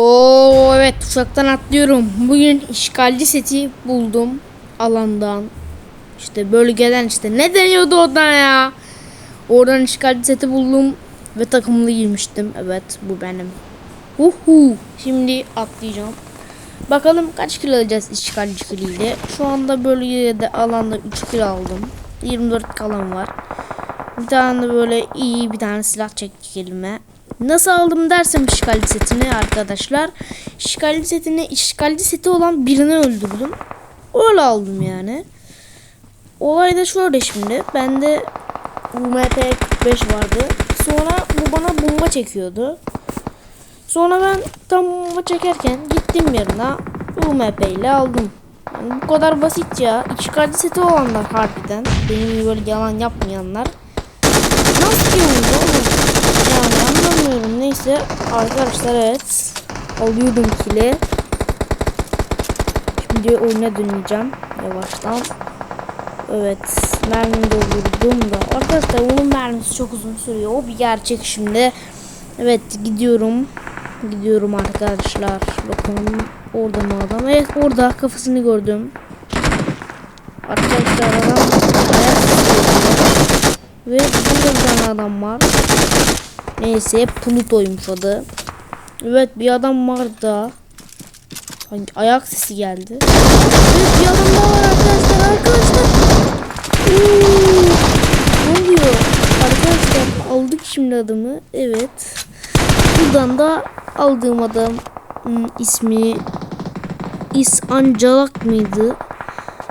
Oo evet uçaktan atlıyorum. Bugün işgalci seti buldum alandan. İşte bölgeden işte ne deniyordu oradan ya? Oradan işgalci seti buldum ve takımlı girmiştim. Evet bu benim. Uhu. Şimdi atlayacağım. Bakalım kaç kilo alacağız işgalci kiliyle. Şu anda bölgede alanda 3 kilo aldım. 24 kalan var. Bir tane böyle iyi bir tane silah çektik elime. Nasıl aldım dersem işgalci setini arkadaşlar. İşgalci setini işgalci seti olan birini öldürdüm. Öyle aldım yani. Olay da şöyle şimdi. Bende UMP 45 vardı. Sonra bu bana bomba çekiyordu. Sonra ben tam bomba çekerken gittim yerine UMP ile aldım. Yani bu kadar basit ya. İşgalci seti olanlar harbiden. Benim böyle yalan yapmayanlar. Nasıl ki anlamıyorum. Neyse arkadaşlar evet. Alıyordum kili. Şimdi oyuna döneceğim yavaştan. Evet. Mermimi doldurdum da. Arkadaşlar onun mermisi çok uzun sürüyor. O bir gerçek şimdi. Evet gidiyorum. Gidiyorum arkadaşlar. Bakalım orada mı adam? Evet orada kafasını gördüm. Arkadaşlar adam. Ve burada adam var. Neyse Pluto'ymuş adı. Evet bir adam var da. Sanki ayak sesi geldi. Evet bir adam daha var arkadaşlar arkadaşlar. Ne oluyor? Arkadaşlar aldık şimdi adamı. Evet. Buradan da aldığım adam hmm, ismi İs Ancalak mıydı?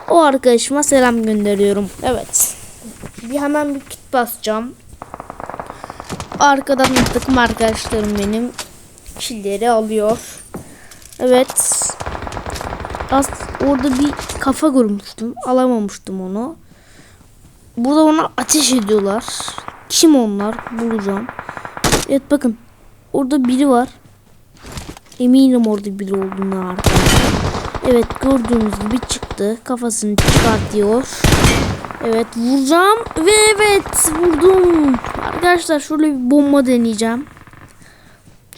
O arkadaşıma selam gönderiyorum. Evet. Bir hemen bir kit basacağım. Arkadan takım arkadaşlarım benim killeri alıyor. Evet. Az orada bir kafa görmüştüm. Alamamıştım onu. Burada ona ateş ediyorlar. Kim onlar? Bulacağım. Evet bakın. Orada biri var. Eminim orada biri olduğunu arkadaşlar. Evet gördüğünüz gibi çıktı. Kafasını çıkartıyor. Evet vuracağım ve evet vurdum. Arkadaşlar şöyle bir bomba deneyeceğim.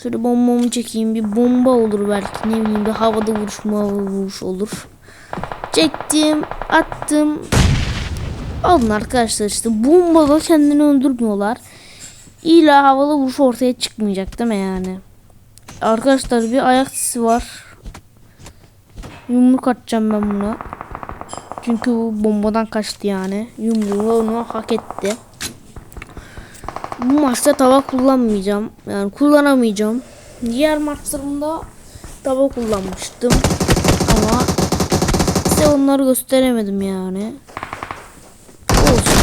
Şöyle bombamı çekeyim. Bir bomba olur belki. Ne bileyim bir havada vuruş mu havada vuruş olur. Çektim. Attım. Alın arkadaşlar işte bombada kendini öldürmüyorlar. İlla havalı vuruş ortaya çıkmayacak değil mi yani? Arkadaşlar bir ayak sesi var. Yumruk atacağım ben buna. Çünkü bu bombadan kaçtı yani. Yumruğu onu hak etti. Bu maçta tava kullanmayacağım. Yani kullanamayacağım. Diğer maçlarımda tava kullanmıştım. Ama size onları gösteremedim yani. Olsun.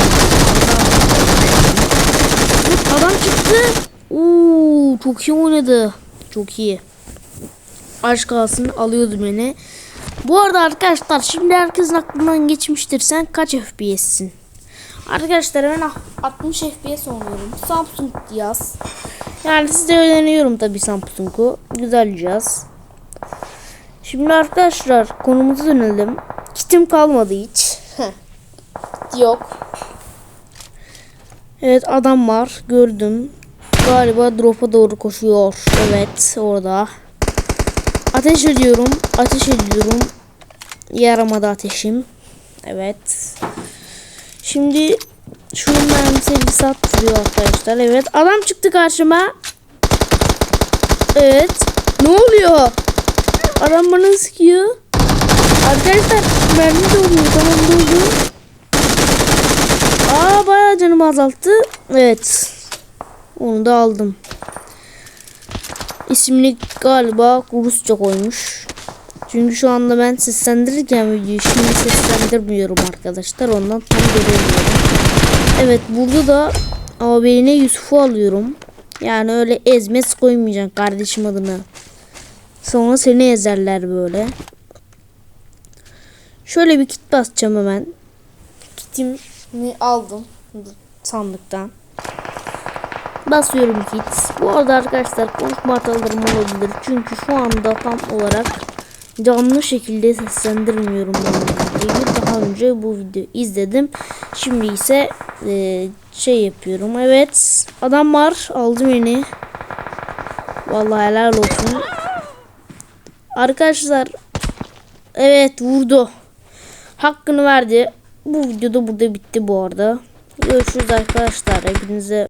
Adam çıktı. Oo, çok iyi oynadı. Çok iyi. Aşk kalsın alıyordu beni. Bu arada arkadaşlar şimdi herkesin aklından geçmiştir. Sen kaç FPS'sin? Arkadaşlar ben 60 FPS oynuyorum. Samsung cihaz. Yani size öğreniyorum tabi Samsung'u. Güzel cihaz. Şimdi arkadaşlar konumuza dönelim. Kitim kalmadı hiç. Yok. Evet adam var. Gördüm. Galiba drop'a doğru koşuyor. Evet orada. Ateş ediyorum. Ateş ediyorum. Yaramadı ateşim. Evet. Şimdi şu mermisi bir sattırıyor arkadaşlar. Evet. Adam çıktı karşıma. Evet. Ne oluyor? Adam bana sıkıyor. Arkadaşlar mermi doluyor. Tamam doldu. Aa bayağı canımı azalttı. Evet. Onu da aldım. İsmini galiba Rusça koymuş. Çünkü şu anda ben seslendirirken videoyu şimdi seslendirmiyorum arkadaşlar. Ondan tam göremiyorum. Evet burada da ağabeyine Yusuf'u alıyorum. Yani öyle ezmez koymayacaksın kardeşim adını. Sonra seni ezerler böyle. Şöyle bir kit basacağım hemen. Kitimi aldım sandıktan. Basıyorum kit. Bu arada arkadaşlar konuşma hatalarım olabilir. Çünkü şu anda tam olarak canlı şekilde seslendirmiyorum ben. Daha önce bu videoyu izledim. Şimdi ise e, şey yapıyorum. Evet adam var. Aldı beni. Vallahi helal olsun. Arkadaşlar evet vurdu. Hakkını verdi. Bu videoda burada bitti bu arada. Görüşürüz arkadaşlar. Hepinize